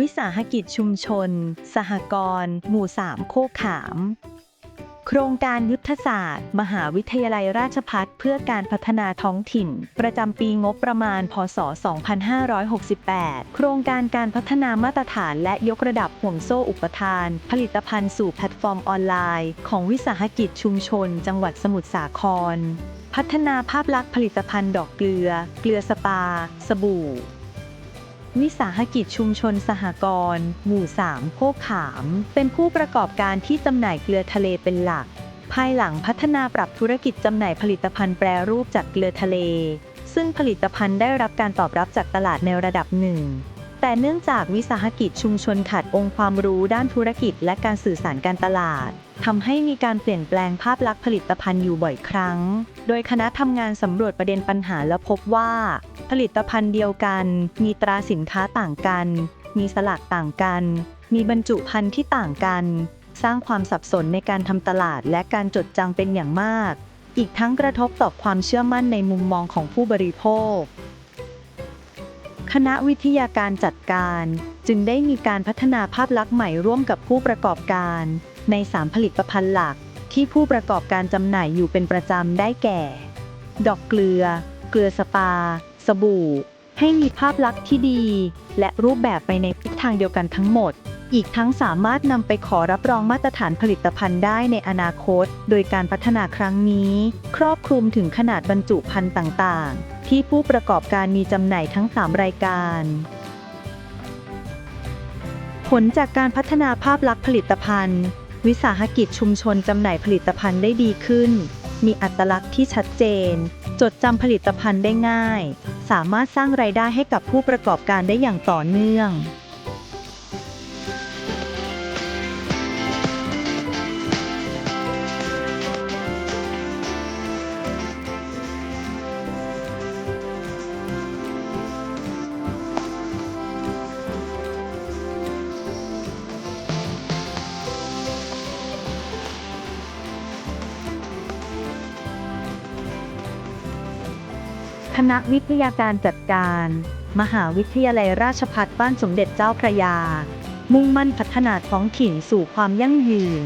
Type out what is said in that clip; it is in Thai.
วิสาหกิจชุมชน สหกรณ์ หมู่3โคกขาม โครงการยุทธศาสตร์ มหาวิทยาลัยราชพัฒเพื่อการพัฒนาท้องถิ่น ประจำปีงบประมาณ พศ 2568 โครงการการพัฒนามาตรฐานและยกระดับห่วงโซ่อุปทาน ผลิตภัณฑ์สู่แพลตฟอร์มออนไลน์ ของวิสาหกิจชุมชน จังหวัดสมุทรสาคร พัฒนาภาพลักษณ์ผลิตภัณฑ์ดอกเกลือ เกลือสปา สบู่ วิสาหกิจชุมชนสหกรณ์หมู่ 3 โคกขาม เป็นผู้ประกอบการที่จำหน่ายเกลือทะเลเป็นหลัก ภายหลังพัฒนาปรับธุรกิจจำหน่ายผลิตภัณฑ์แปรรูปจากเกลือทะเล ซึ่งผลิตภัณฑ์ได้รับการตอบรับจากตลาดในระดับหนึ่ง แต่เนื่องจากวิสาหกิจชุมชนขาดองค์ความรู้ด้านธุรกิจและการสื่อสารการตลาดทำให้มีการเปลี่ยนแปลงภาพลักษณ์ผลิตภัณฑ์อยู่บ่อยครั้ง โดยคณะทำงานสำรวจประเด็นปัญหาและพบว่า ผลิตภัณฑ์เดียวกัน มีตราสินค้าต่างกัน มีสลากต่างกัน มีบรรจุภัณฑ์ที่ต่างกัน สร้างความสับสนในการทำตลาดและการจดจังเป็นอย่างมาก อีกทั้งกระทบต่อความเชื่อมั่นในมุมมองของผู้บริโภค คณะวิทยาการจัดการ จึงได้มีการพัฒนาภาพลักษณ์ใหม่ร่วมกับผู้ประกอบการ ใน 3 ผลิตภัณฑ์หลัก ที่ผู้ประกอบการจำหน่ายอยู่เป็นประจำได้แก่ ดอกเกลือ เกลือสปา สบู่ ให้มีภาพลักษณ์ที่ดี และรูปแบบไปในทิศทางเดียวกันทั้งหมด อีกทั้งสามารถนำไปขอรับรองมาตรฐานผลิตภัณฑ์ได้ในอนาคต โดยการพัฒนาครั้งนี้ ครอบคลุมถึงขนาดบรรจุภัณฑ์ต่างๆ ที่ผู้ประกอบการมีจำหน่ายทั้ง 3 รายการ ผลจากการพัฒนาภาพลักษณ์ผลิตภัณฑ์ วิสาหกิจชุมชนจำหน่ายผลิตภัณฑ์ได้ดีขึ้น มีอัตลักษณ์ที่ชัดเจน จดจำผลิตภัณฑ์ได้ง่าย สามารถสร้างรายได้ให้กับผู้ประกอบการได้อย่างต่อเนื่อง คณะวิทยาการจัดการ มหาวิทยาลัยราชภัฏบ้านสมเด็จเจ้าพระยา มุ่งมั่นพัฒนาท้องถิ่นสู่ความยั่งยืน